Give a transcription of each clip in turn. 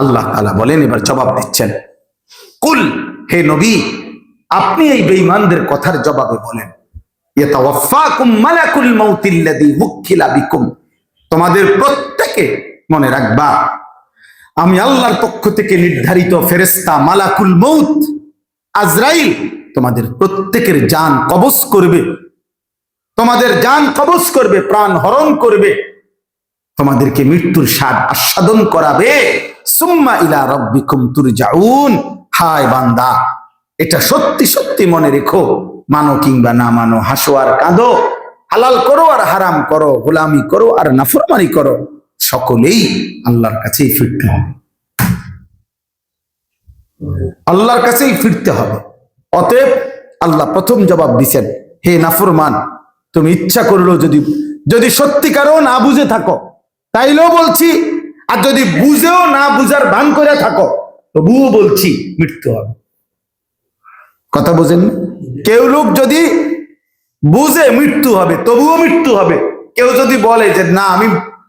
আল্লাহ তালা বলেন, এবার জবাব দিচ্ছেন। কুল, হে নবী, আপনি এই বেঈমানদের কথার জবাবে বলেন তোমাদের প্রত্যেকে মনে রাখবা, আমি আল্লাহর পক্ষ থেকে নির্ধারিত ফেরেস্তা মালাকুল মৌত আজরাইল, তোমাদের প্রত্যেকের জান কবজ করবে। তোমাদের জান কবজ করবে, প্রাণ হরণ করবে। তোমাদেরকে মৃত্যুর স্বাদ আস্বাদন করাবে। সুম্মা ইলা রব্বিকুম তুরজাউন। হায় বান্দা, এটা সত্যি সত্যি মনে রেখো। মানো কিংবা না মানো, হাসো আর কাঁদো। হালাল করো আর হারাম করো, গোলামি করো আর নাফরমানি করো। সকলেই আল্লাহর কাছেই ফিরতে হবে। আল্লাহর কাছেই ফিরতে হবে। অতএব আল্লাহ প্রথম জবাব দিছেন, হে নাফরমান, তুমি ইচ্ছা করল যদি যদি সত্যিকারও না বুঝে থাকো তাইলেও বলছি, আর যদি বুঝেও না বুঝার ভান করে থাকো, তবুও বলছি মৃত্যু হবে। কথা বোঝেন কেউ লোক যদি বুঝে মৃত্যু হবে, তবুও মৃত্যু হবে। কেউ যদি বলে যে, না, আমি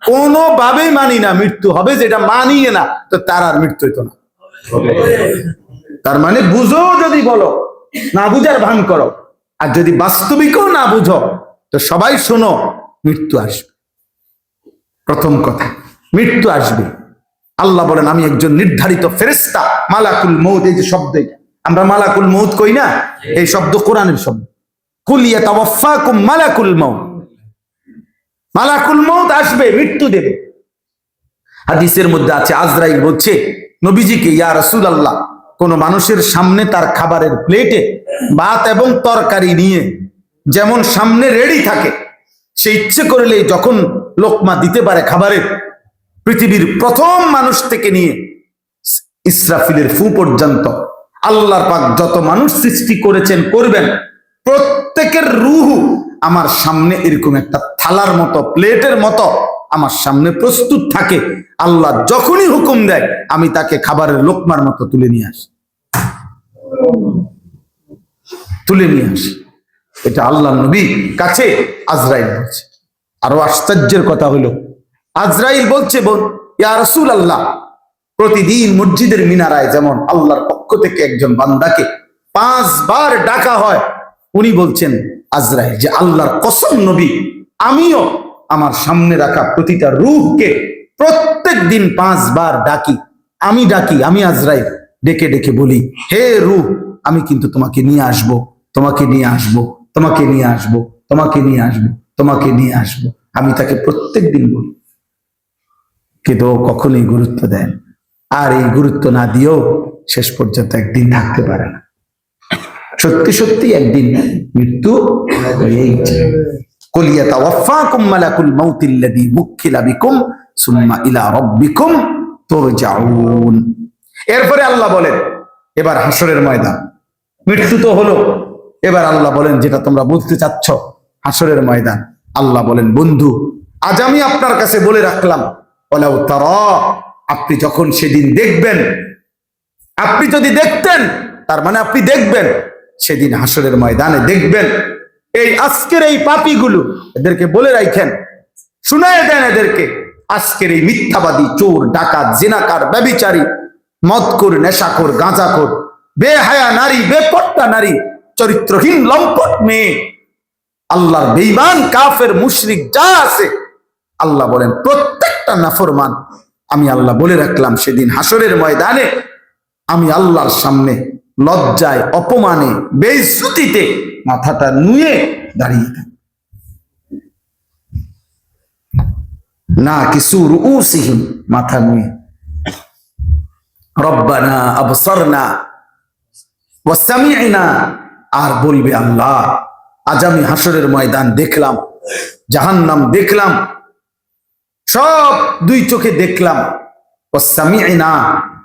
কোনোভাবেই মানি না মৃত্যু হবে, যেটা মানিয়ে না, তো তার আর মৃত্যু হইতো না। তার মানে বুঝো যদি বলো, না বুঝার ভান করো। আর যদি বাস্তবিকও না বুঝো, তো সবাই শোনো, মৃত্যু আসবে। প্রথম কথা, মৃত্যু আসবে। আল্লাহ বলেন, আমি একজন নির্ধারিত ফেরেস্তা মালাকুল মৌত এই যে শব্দ আমরা মালাকুল মৌত কই না? এই শব্দ কোরআনের শব্দ। কুলিয়া তাওয়াফাকুম মালাকুল মৌত মালাকুল মৌত আসবে, মৃত্যু দেবে। হাদিসের মধ্যে আছে, আজরাইল বলছে, নবীজিকে, ইয়া রাসূল আল্লাহ কোন মানুষের সামনে তার খাবারের প্লেটে ভাত এবং তরকারি নিয়ে, যেমন সামনে রেডি থাকে, সে ইচ্ছে করলে যখন লোকমা দিতে পারে খাবারের। পৃথিবীর প্রথম মানুষ থেকে নিয়ে ইসরাফিলের ফু পর্যন্ত আল্লাহর পাক যত মানুষ সৃষ্টি করেছেন, করবেন, প্রত্যেকের রুহু আমার সামনে এরকম একটা থালার মতো, প্লেটের মতো আমার সামনে প্রস্তুত থাকে। আল্লাহ যখনই হুকুম দেয়, আমি তাকে খাবারের লোকমার মতো তুলে নিয়ে আসি। তুলে নিয়ে আসি। এটা আল্লাহ নবী কাছে আজরাইল বলছে। আরও আশ্চর্যের কথা হলো। আজরাইল বলছে, বোন, ইয়া রসুল আল্লাহ প্রতিদিন মসজিদের মিনারায় যেমন আল্লাহর পক্ষ থেকে একজন বান্দাকে পাঁচবার ডাকা হয়, উনি বলছেন, আজরাইল, যে আল্লাহর কসম নবী, আমিও আমার সামনে রাখা প্রতিটা রূপকে প্রত্যেক দিন পাঁচবার ডাকি। আমি ডাকি, আমি আজরাইল, ডেকে ডেকে বলি, হে রূপ, আমি কিন্তু তোমাকে নিয়ে আসব, তোমাকে নিয়ে আসব, তোমাকে নিয়ে আসব, তোমাকে নিয়ে আসব। তোমাকে নিয়ে আসব। আমি তাকে প্রত্যেক দিন বলি কিন্তু ও কখনোই গুরুত্ব দেন আর এই গুরুত্ব না দিয়েও শেষ পর্যন্ত একদিন থাকতে পারে না। সত্যি সত্যি একদিন মৃত্যু কলিয়াতা এরপরে আল্লাহ বলেন, এবার হাসরের ময়দান। মৃত্যু তো হলো। এবার আল্লাহ বলেন, যেটা তোমরা বুঝতে চাচ্ছ হাসরের ময়দান। আল্লাহ বলেন, বন্ধু, আজ আমি আপনার কাছে বলে রাখলাম ওলাউ তারা, আপনি যখন সেদিন দেখবেন, আপনি যদি দেখতেন, তার মানে আপনি দেখবেন, সেদিন হাসরের ময়দানে দেখবেন, এই আজকের এই পাপিগুলো এদেরকে বলে রাখেন, শুনায় দেন এদেরকে, আজকের এই মিথ্যাবাদী চোর, ডাকাত, জিনাকার, ব্যবিচারী মদকুর নেশাখোর, গাঁজাখোর, বেহায়া নারী বেপট্টা নারী, চরিত্রহীন, লম্পট মেয়ে আল্লাহর বেইমান কাফের, মুশরিক যা আছে, আল্লাহ বলেন, প্রত্যেকটা নাফরমান, আমি আল্লাহ বলে রাখলাম সেদিন হাসরের ময়দানে, আমি আল্লাহর সামনে লজ্জায়, অপমানে, বেইজ্জতিতে মাথাটা নুয়ে দাঁড়িয়ে থাকি। না কিছু রুসিহীন মাথা নুয়ে। রব্বানা আবসরনা ওয়াসামিআনা আর বলবে আল্লাহ আজ আমি হাসরের ময়দান দেখলাম, জাহান্নাম দেখলাম, সব দুই চোখে দেখলাম। ওয়াসামিআনা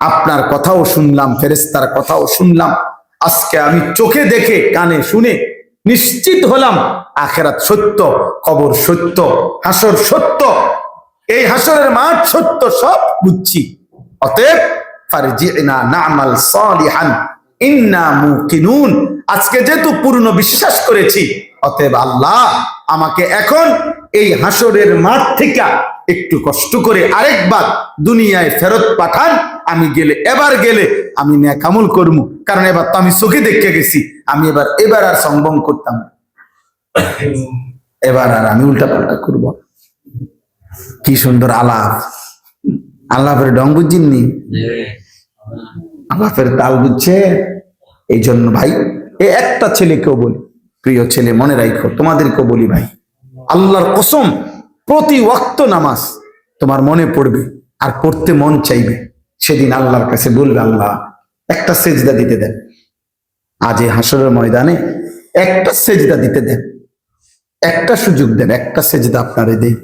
আপনার কথাও শুনলাম ফেরেস্তার কথাও শুনলাম। আজকে আমি চোখে দেখে, কানে শুনে নিশ্চিত হলাম, আখেরাত সত্য, কবর সত্য হাসর সত্য, এই হাসরের মাঠ সত্য, সব বুঝছি। অতএব ফারজিনা নামাল সালিহান, ইন্না মুকিনুন আজকে যেহেতু পূর্ণ বিশ্বাস করেছি অতএব আল্লাহ আমাকে এখন এই হাসরের মাঠ থেকে একটু কষ্ট করে আরেকবার দুনিয়ায় ফেরত পাঠান। আমি গেলে এবার গেলে আমি ন্যাকামল করব। কারণ এবার তো আমি চোখে দেখে গেছি আমি এবার এবার আর সম্ভব করতাম। এবার আর আমি উল্টা পাল্টা করব কি সুন্দর আলাপ। আল্লাহের ডং বুঝিননি? আল্লাহের তাল বুঝছে? এই জন্য ভাই এই একটা ছেলেকেও বলি, প্রিয় ছেলে, মনে রাখো তোমাদেরকেও বলি ভাই, আল্লাহর কসম, প্রতি ওয়াক্ত নামাজ তোমার মনে পড়বে আর পড়তে মন চাইবে। সেদিন আল্লাহর কাছে বলবে, আল্লাহ, একটা সেজদা দিতে দেন। আজ এই হাসরের ময়দানে একটা সেজদা দিতে দেন। একটা সুযোগ দেন, একটা সেজদা আপনারে দেই।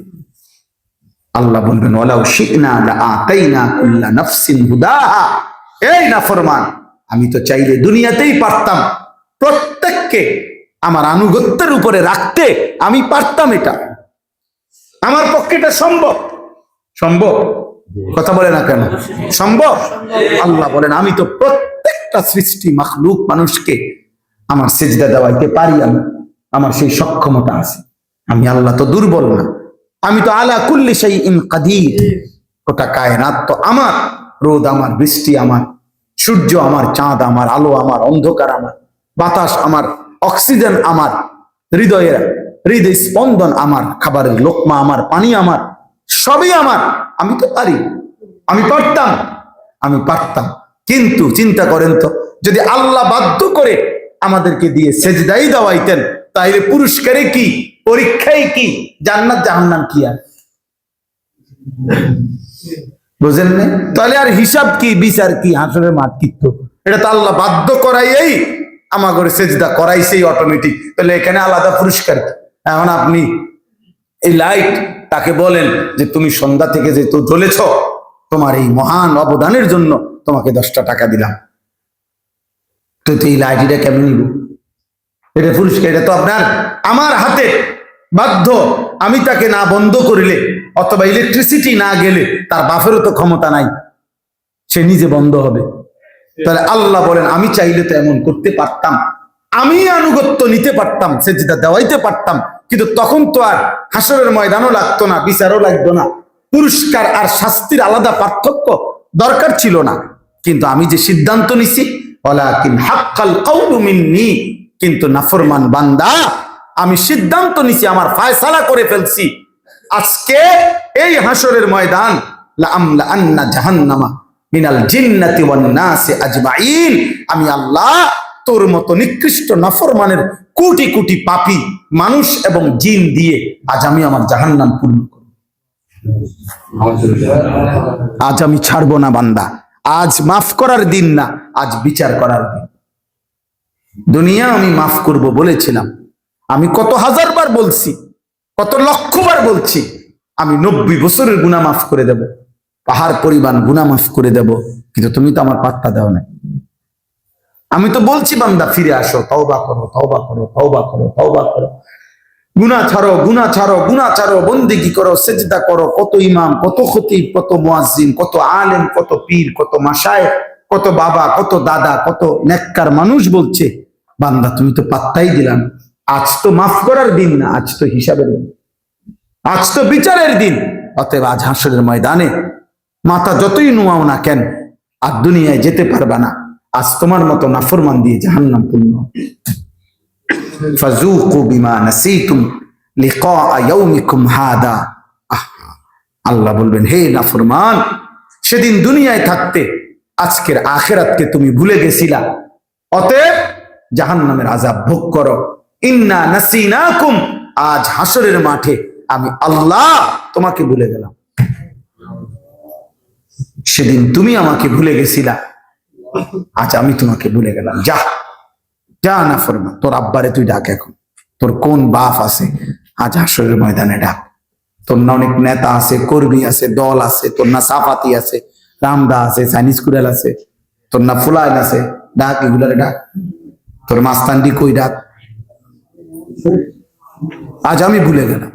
আল্লাহ বলবেন ওলাও শিখনা আতাইনা কুল্লা নাফসিন হুদাহা এই নাফরমান, আমি তো চাইলে দুনিয়াতেই পারতাম। প্রত্যেককে আমার আনুগত্যের উপরে রাখতে আমি পারতাম এটা। আমার পক্ষে এটা সম্ভব। সম্ভব? কথা বলে না কেন? সম্ভব? আল্লাহ বলেন, আমি তো প্রত্যেকটা সৃষ্টি মাখলুক মানুষকে আমার সেজদা দেওয়াইতে পারি আমি। আমার সেই সক্ষমতা আছে। আমি আল্লাহ তো দুর্বল না। আমি তো আলা কুল্লি সেই ইন কাদির। ওটা কায়নাত তো আমার। রোদ আমার, বৃষ্টি আমার, সূর্য আমার, চাঁদ আমার, আলো আমার, অন্ধকার আমার। বাতাস আমার, অক্সিজেন আমার, হৃদয়ের হৃদয় স্পন্দন আমার, খাবারের লোকমা আমার, পানি আমার, সবই আমার। আমি তো পারি। আমি পারতাম। আমি পারতাম। কিন্তু চিন্তা করেন তো, যদি আল্লাহ বাধ্য করে আমাদেরকে দিয়ে সেজদাই দেওয়াইতেন, তাইলে পুরস্কারে কি, পরীক্ষায় কি, জান্নাত, জাহান্নাম কি আর? বুঝেন তাহলে আর হিসাব কি, বিচার কি, হাসরের মাঠ কিত্ত এটা তো আল্লাহ বাধ্য করাইয়েই আমাগরে সেজদা করাইছেই অটোমেটিক তাহলে এখানে আলাদা পুরস্কার এখন আপনি এই লাইট তাকে বলেন যে তুমি সন্ধ্যা থেকে যে তো জ্বলেছ, তোমার এই মহান অবদানের জন্য তোমাকে দশটা টাকা দিলাম। তো এই লাইট এটা কেমন নিব? এটা পুরস্কার, এটা তো আপনার আমার হাতে বাধ্য। আমি তাকে না বন্ধ করিলে অথবা ইলেকট্রিসিটি না গেলে তার বাফেরও তো ক্ষমতা নাই। সে নিজে বন্ধ হবে। তাহলে আল্লাহ বলেন, আমি চাইলে তো এমন করতে পারতাম। আমি আনুগত্য নিতে পারতাম সে যেটা দেওয়াইতে পারতাম। কিন্তু তখন তো আর হাসরের ময়দানও লাগতো না, বিচারও লাগতো না। পুরস্কার আর শাস্তির আলাদা পার্থক্য দরকার ছিল না। কিন্তু আমি যে সিদ্ধান্ত নিছি কিন্তু নাফরমান বান্দা, আমি সিদ্ধান্ত নিছি, আমার ফায়সালা করে ফেলছি। আজকে এই হাসরের ময়দান, লা আমলা আন্না জাহান্নামা। মিনাল জিন্নাতি ওয়ান নাসি আজমাইন। আমি আল্লাহ তোর মতো নিকৃষ্ট নাফরমানের কোটি কোটি পাপী মানুষ এবং জিন দিয়ে আজ আমি আমার জাহান্নাম পূর্ণ করব। আজ আমি ছাড়বো না বান্দা। আজ মাফ করার দিন না, আজ বিচার করার দিন। দুনিয়া আমি মাফ করব বলেছিলাম। আমি কত হাজার বার বলছি, কত লক্ষ বার বলছি, আমি নব্বই বছরের গুণা মাফ করে দেব। পাহাড় পরিমাণ গুনা মাফ করে দেব, কিন্তু তুমি তো আমার পাত্তা দাও না আমি তো বলছি, বান্দা, ফিরে আসো, তওবা করো তওবা করো তওবা করো তওবা করো। গুনা ছাড়ো গুনা ছাড়ো গুনা ছাড়ো, বন্দিগি করো, সেজদা করো, কত ইমাম, কত খতিব, কত মুয়াজ্জিন, কত আলেম, কত পীর, কত মাসায় কত বাবা, কত দাদা, কত নেককার মানুষ বলছে, বান্দা, তুমি তো পাত্তাই দিলাম। আজ তো মাফ করার দিন না, আজ তো হিসাবের দিন। আজ তো বিচারের দিন। অতএব আজ হাসরের ময়দানে মাথা যতই নুয়াও না কেন আর দুনিয়ায় যেতে পারবা না। আজ তোমার মতো নাফরমান দিয়ে জাহান্নাম পূর্ণ বিমা নাসিতুম লিকা ইয়াউমিকুম হাদা। আহ, আল্লাহ বলবেন হে নাফরমান সেদিন দুনিয়ায় থাকতে আজকের আখেরাতকে তুমি ভুলে গেছিলা। অতএব জাহান্নামের আজাব ভোগ করো। ইন্না নাসিনাকুম আজ হাসরের মাঠে আমি আল্লাহ তোমাকে ভুলে গেলাম। সেদিন তুমি আমাকে ভুলে গেছিলা। আজ আমি তোমাকে ভুলে গেলাম। যা যা না ফরমা। তোর আব্বারে তুই ডাক এখন। তোর কোন বাপ আছে? আজ হাসরের ময়দানে ডাক। তোর না অনেক নেতা আছে, কর্মী আছে, দল আছে, তোর না সাফাতি আছে, রামদা আছে, চাইনিজ কুড়াল আছে, তোর না ফুলাইল আছে। ডাক, এগুলারে ডাক। তোর মাস্তান্ডি কই ডাক? আজ আমি ভুলে গেলাম।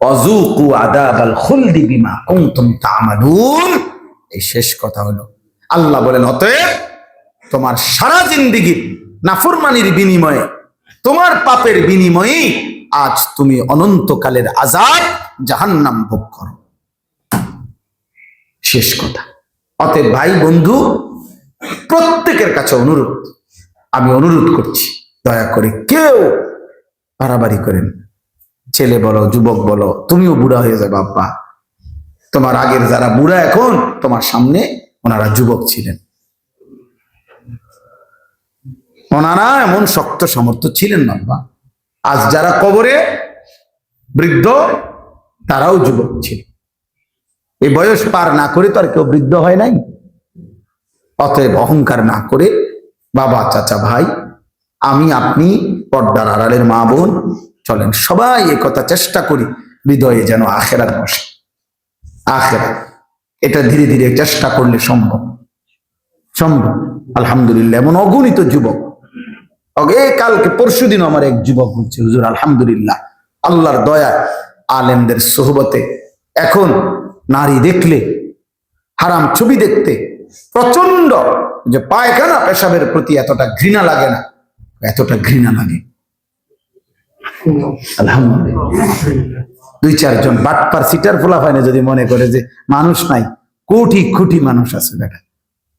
অজুকু আদাবাল খুলদি বিমা কুনতুম তামালুন। এই শেষ কথা হলো, আল্লাহ বলেন, অতএব তোমার সারা জিন্দিগির নাফরমানির বিনিময়ে, তোমার পাপের বিনিময়ে আজ তুমি অনন্তকালের আজাদ জাহান্নাম ভোগ করো। শেষ কথা। অতএব ভাই, বন্ধু, প্রত্যেকের কাছে অনুরোধ, আমি অনুরোধ করছি, দয়া করে কেউ বাড়াবাড়ি করেন ছেলে বলো, যুবক বলো, তুমিও বুড়া হয়ে যাবে বাপ্পা তোমার আগের যারা বুড়া এখন, তোমার সামনে ওনারা যুবক ছিলেন। ওনারা এমন শক্ত সামর্থ্য ছিলেন বাবা আজ যারা কবরে বৃদ্ধ, তারাও যুবক ছিল। এই বয়স পার না করে তো আর কেউ বৃদ্ধ হয় নাই। অতএব অহংকার না করে, বাবা, চাচা, ভাই, আমি, আপনি, পর্দার আড়ালের মা বোন চলেন, সবাই এ কথা চেষ্টা করি, হৃদয়ে যেন আখেরাত বসে। আখেরা এটা ধীরে ধীরে চেষ্টা করলে সম্ভব। সম্ভব। আলহামদুলিল্লাহ, এমন অগণিত যুবক। এ কালকে পরশু দিন আমার এক যুবক বলছে, হুজুর, আলহামদুলিল্লাহ, আল্লাহর দয়া, আলেমদের সোহবতে এখন নারী দেখলে, হারাম ছবি দেখতে প্রচণ্ড যে পায়খানা পেশাবের প্রতি এতটা ঘৃণা লাগে না, এতটা ঘৃণা লাগে। আলহামদুলিল্লাহ। দুই, চারজন বাটপার সিটার ফোলা ফাইনে যদি মনে করে যে মানুষ নাই, কোটি কোটি মানুষ আছে বেটা।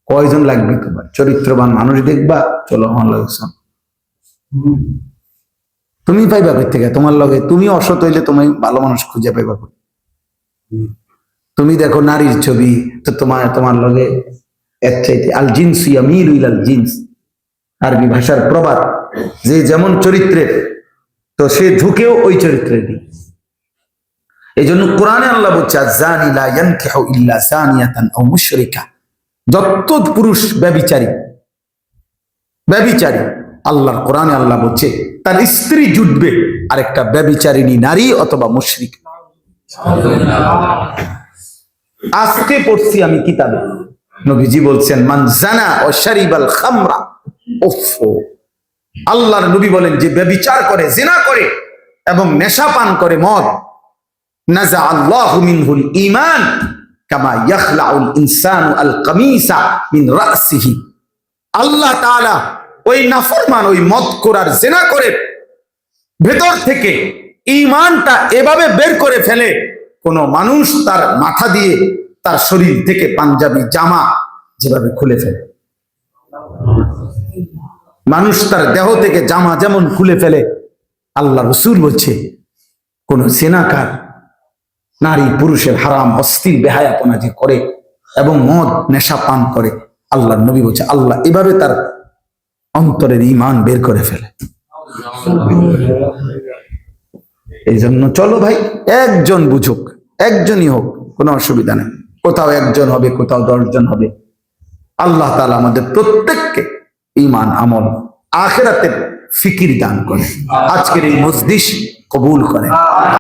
কয়জন লাগবে তোমার? চরিত্রবান মানুষ দেখবা, চলো আমার লাগে। তুমি পাইবা কই থেকে তোমার লগে তুমি অসৎ হইলে তুমি ভালো মানুষ খুঁজে পাইবা? তুমি দেখো নারীর ছবি, তো তোমার তোমার লগে এর চাইতে আল জিন্স ইয়ামিল আল জিন্স। আরবি ভাষার প্রবাদ, যে যেমন চরিত্রের তো সে ঝুঁকেও ওই চরিত্রের দিকে এই জন্য কোরআনে আল্লাহ বলছে যত পুরুষ ব্যভিচারী ব্যভিচারী আল্লাহর কোরআনে আল্লাহ বলছে, তার স্ত্রী জুটবে, আরেকটা ব্যভিচারিণী নারী অথবা মুশরিক। আজকে পড়ছি আমি কিতাবে। নবীজি বলছেন মানজানা ও শারিবাল খামরা। উফ আল্লাহর নবী বলেন, যে ব্যভিচার করে, জিনা করে এবং নেশা পান করে মদ করে ভেতর থেকে ঈমানটা এভাবে বের করে ফেলে, কোন মানুষ তার মাথা দিয়ে তার শরীর থেকে পাঞ্জাবি জামা যেভাবে খুলে ফেলে। মানুষ তার দেহ থেকে জামা যেমন খুলে ফেলে, আল্লাহ রসুল বলছে, কোন সেনাকার, নারী পুরুষের হারাম, অস্থির বেহায়াপনা যে করে এবং মদ, নেশা পান করে আল্লাহ নবী বলছে, আল্লাহ এভাবে তার অন্তরের ইমান বের করে ফেলে। এই জন্য চলো ভাই, একজন বুঝুক, একজনই হোক, কোনো অসুবিধা নেই। কোথাও একজন হবে, কোথাও দশজন হবে। আল্লাহ তালা আমাদের প্রত্যেককে ইমান আমল আখেরাতের ফিকির দান করে। আজকের এই মজলিস কবুল করে।